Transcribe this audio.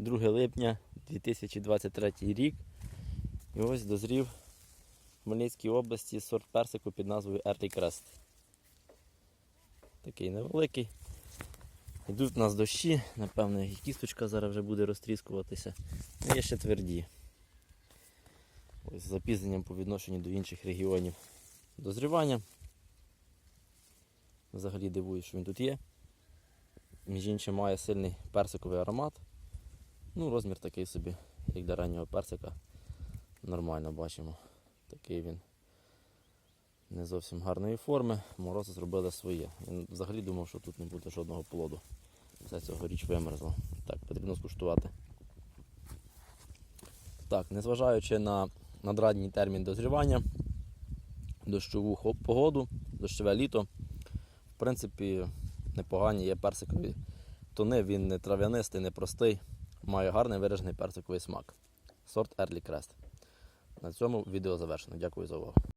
2 липня 2023 рік. І ось дозрів в Хмельницькій області сорт персику під назвою Early Crest. Такий невеликий. Йдуть у нас дощі, напевно, і кісточка зараз вже буде розтріскуватися. Ну, Є ще тверді. Ось з запізненням по відношенню до інших регіонів дозрівання. Взагалі дивуюсь, що він тут є. Між іншим має сильний персиковий аромат. Ну, розмір такий собі, як для раннього персика. Нормально бачимо. Такий він не зовсім гарної форми. Морози зробили своє. Він взагалі думав, що тут не буде жодного плоду. Все цьогоріч вимерзло. Так, потрібно скуштувати. Так, незважаючи на надрадній термін дозрівання, дощову погоду, дощове літо, в принципі, непогані є персикові тони, він не трав'янистий, не простий, має гарний виражений персиковий смак. Сорт Early Crest. На цьому відео завершено. Дякую за увагу.